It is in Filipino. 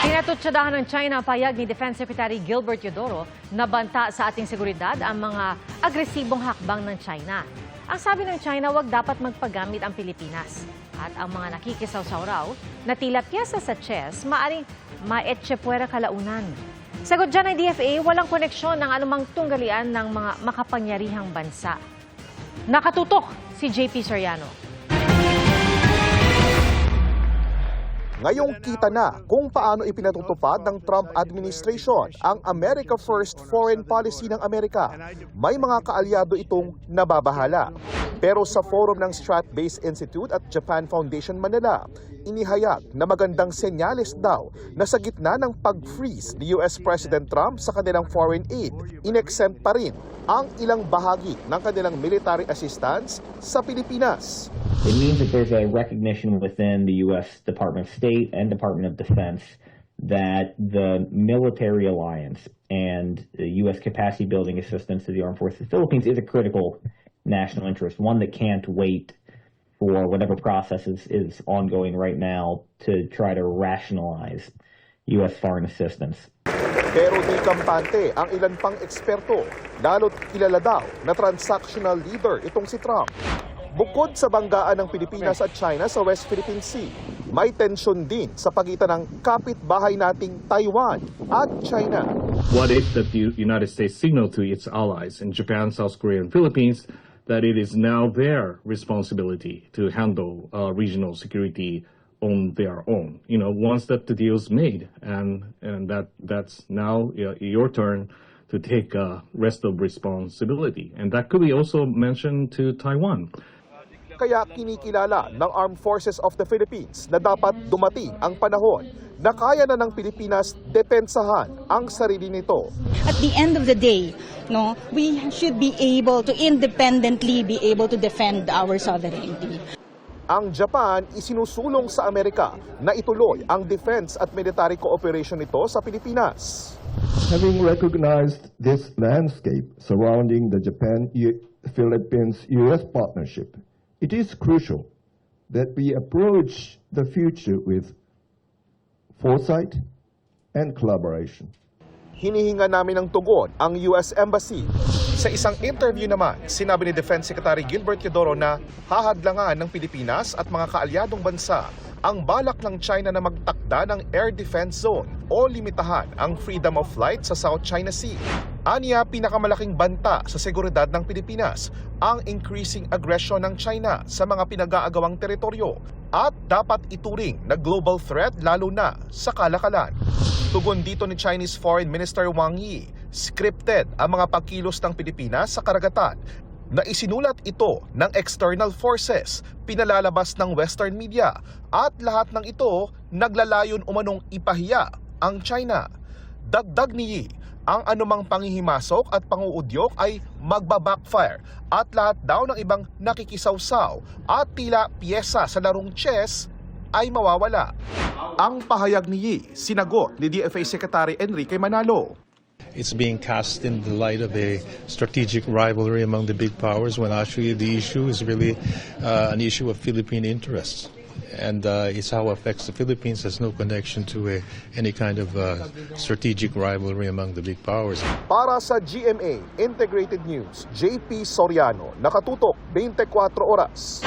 Pinatutsadahan ng China ang payag ni Defense Secretary Gilbert Yodoro na banta sa ating seguridad ang mga agresibong hakbang ng China. Ang sabi ng China, wag dapat magpagamit ang Pilipinas. At ang mga nakikisawsaw raw na tila piyesa sa chess, maaring maetchepuera kalaunan. Sagot dyan ng DFA, walang koneksyon ng anumang tunggalian ng mga makapangyarihang bansa. Nakatutok si JP Soriano. Ngayong kita na kung paano ipinatutupad ng Trump administration ang America First foreign policy ng Amerika. May mga kaalyado itong nababahala. Pero sa forum ng Strat-Based Institute at Japan Foundation Manila, inihayag na magandang senyales daw na sa gitna ng pag-freeze ni US President Trump sa kanilang foreign aid, inexempt pa rin ang ilang bahagi ng kanilang military assistance sa Pilipinas. It means that there's a recognition within the U.S. Department of State and Department of Defense that the military alliance and the U.S. capacity building assistance to the armed forces of the Philippines is a critical national interest, one that can't wait for whatever process is, is ongoing right now to try to rationalize U.S. foreign assistance. Pero di kampante ang ilan pang eksperto, lalo't kilala daw na transactional leader itong si Trump. Bukod sa banggaan ng Pilipinas at China sa West Philippine Sea, may tensyon din sa pagitan ng kapitbahay nating Taiwan at China. What if the United States signaled to its allies in Japan, South Korea, and Philippines that it is now their responsibility to handle uh, regional security on their own? You know, once that the deal's made, and and that that's now uh, your turn to take uh, rest of responsibility, and that could be also mentioned to Taiwan. Kaya kinikilala ng Armed Forces of the Philippines na dapat dumating ang panahon na kaya na ng Pilipinas depensahan ang sarili nito. At the end of the day, no, we should be able to independently be able to defend our sovereignty. Ang Japan isinusulong sa Amerika na ituloy ang defense at military cooperation nito sa Pilipinas. Having recognized this landscape surrounding the Japan-Philippines-US partnership, it is crucial that we approach the future with foresight and collaboration. Hinihinga namin ng tugon ang US Embassy. Sa isang interview naman, sinabi ni Defense Secretary Gilbert Teodoro na hahadlangan ng Pilipinas at mga kaalyadong bansa ang balak ng China na magtakda ng air defense zone o limitahan ang freedom of flight sa South China Sea. Aniya, pinakamalaking banta sa seguridad ng Pilipinas ang increasing aggression ng China sa mga pinag-aagawang teritoryo at dapat ituring na global threat lalo na sa kalakalan. Tugon dito ni Chinese Foreign Minister Wang Yi, scripted ang mga pagkilos ng Pilipinas sa karagatan na isinulat ito ng external forces, pinalalabas ng Western media at lahat ng ito naglalayon umanong ipahiya ang China. Dagdag ni Yi, ang anumang pangihimasok at panguudyok ay magbabackfire at lahat daw ng ibang nakikisawsaw at tila piyesa sa larong chess ay mawawala. Ang pahayag ni Yi, sinagot ni DFA Secretary Enrique Manalo. It's being cast in the light of a strategic rivalry among the big powers when actually the issue is really uh, an issue of Philippine interests. And uh, it's how it affects the Philippines has no connection to a, any kind of uh, strategic rivalry among the big powers. Para sa GMA Integrated News, JP Soriano, nakatutok 24 oras.